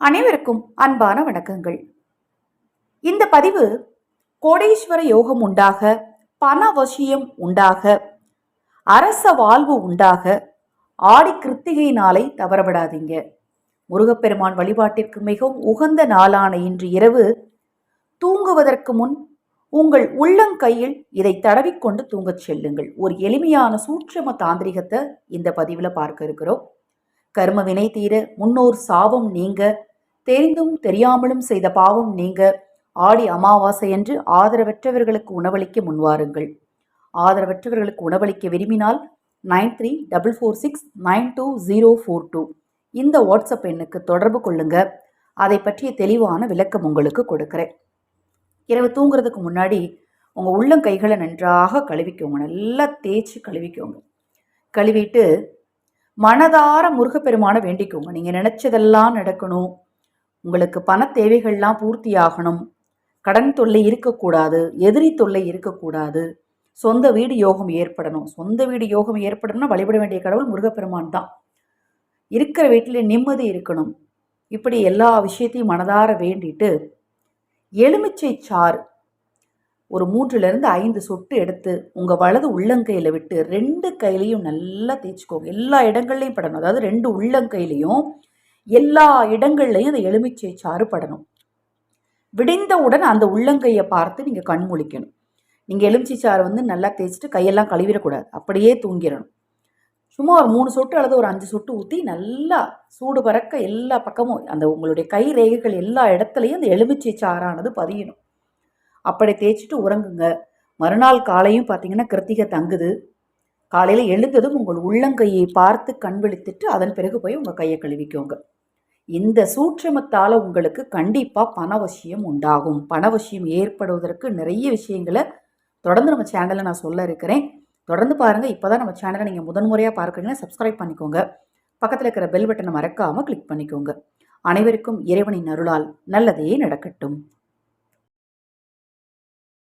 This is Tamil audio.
அனைவருக்கும் அன்பான வணக்கங்கள். இந்த பதிவு கோடீஸ்வர யோகம் உண்டாக பணவசியம் உண்டாக அரச வாழ்வு உண்டாக ஆடி கிருத்திகை நாளை தவறவிடாதீங்க. முருகப்பெருமான் வழிபாட்டிற்கு மிகவும் உகந்த நாளான இன்று இரவு தூங்குவதற்கு முன் உங்கள் உள்ளங்கையில் இதை தடவிக்கொண்டு தூங்கச் செல்லுங்கள். ஒரு எளிமையான சூட்சம தாந்திரிகத்தை இந்த பதிவில் பார்க்க இருக்கிறோம். கர்ம வினை தீர முன்னோர் சாபம் நீங்க தெரிந்தும் தெரியாமலும் செய்த பாவம் நீங்க. ஆடி அமாவாசை என்று ஆதரவற்றவர்களுக்கு உணவளிக்க முன்வாருங்கள். ஆதரவற்றவர்களுக்கு உணவளிக்க விரும்பினால் nine three double four six nine two zero four two. இந்த வாட்ஸ்அப் எண்ணுக்கு தொடர்பு கொள்ளுங்க. அதை பற்றிய தெளிவான விளக்கம் உங்களுக்கு கொடுக்குறேன். இரவு தூங்குறதுக்கு முன்னாடி உங்கள் உள்ளங்கைகளை நன்றாக கழுவிக்கோங்க. நல்லா தேய்ச்சி கழுவிக்கோங்க. கழுவிட்டு மனதார முருகப்பெருமான வேண்டிக்கோங்க. நீங்கள் நினச்சதெல்லாம் நடக்கணும். உங்களுக்கு பண தேவைகள்லாம் பூர்த்தி ஆகணும் கடன் தொல்லை இருக்கக்கூடாது எதிரி தொல்லை இருக்கக்கூடாது. சொந்த வீடு யோகம் ஏற்படணும். சொந்த வீடு யோகம் ஏற்படணும்னா வழிபட வேண்டிய கடவுள் முருகப்பெருமான் தான். இருக்கிற வீட்டில் நிம்மதி இருக்கணும். இப்படி எல்லா விஷயத்தையும் மனதார வேண்டிட்டு எலுமிச்சை சாறு ஒரு மூன்றுலேருந்து ஐந்து சொட்டு எடுத்து உங்கள் வலது உள்ளங்கையில் விட்டு ரெண்டு கையிலையும் நல்லா தேய்ச்சிக்கோங்க. எல்லா இடங்கள்லையும் படணும். அதாவது ரெண்டு உள்ளங்கையிலையும் எல்லா இடங்கள்லையும் அந்த எலுமிச்சை சாறு படணும். விடிந்தவுடன் அந்த உள்ளங்கையை பார்த்து நீங்கள் கண் முழிக்கணும். நீங்கள் எலுமிச்சை சாறு வந்து நல்லா தேய்ச்சிட்டு கையெல்லாம் கழுவிடக்கூடாது. அப்படியே தூங்கிடணும். சும்மா ஒரு மூணு சொட்டு அல்லது ஒரு அஞ்சு சொட்டு ஊற்றி நல்லா சூடு பறக்க எல்லா பக்கமும் அந்த உங்களுடைய கை ரேகைகள் எல்லா இடத்துலையும் அந்த எலுமிச்சை சாறானது பதியணும். அப்படி தேய்ச்சிட்டு உறங்குங்க. மறுநாள் காலையும் பார்த்தீங்கன்னா கிருத்திகை தங்குது. காலையில் எழுந்ததும் உங்கள் உள்ளங்கையை பார்த்து கண் விழித்துட்டு அதன் பிறகு போய் உங்கள் கையை கழுவிக்கோங்க. இந்த சூற்றமத்தால் உங்களுக்கு கண்டிப்பாக பணவசியம் உண்டாகும். பணவசியம் ஏற்படுவதற்கு நிறைய விஷயங்களை தொடர்ந்து நம்ம சேனலில் நான் சொல்ல இருக்கிறேன். தொடர்ந்து பாருங்கள் இப்போ தான் நம்ம சேனலை நீங்கள் முதன்முறையாக பார்க்குறீங்கன்னா சப்ஸ்கிரைப் பண்ணிக்கோங்க. பக்கத்தில் இருக்கிற பெல் பட்டனை மறக்காமல் கிளிக் பண்ணிக்கோங்க. அனைவருக்கும் இறைவனின் அருளால் நல்லதே நடக்கட்டும்.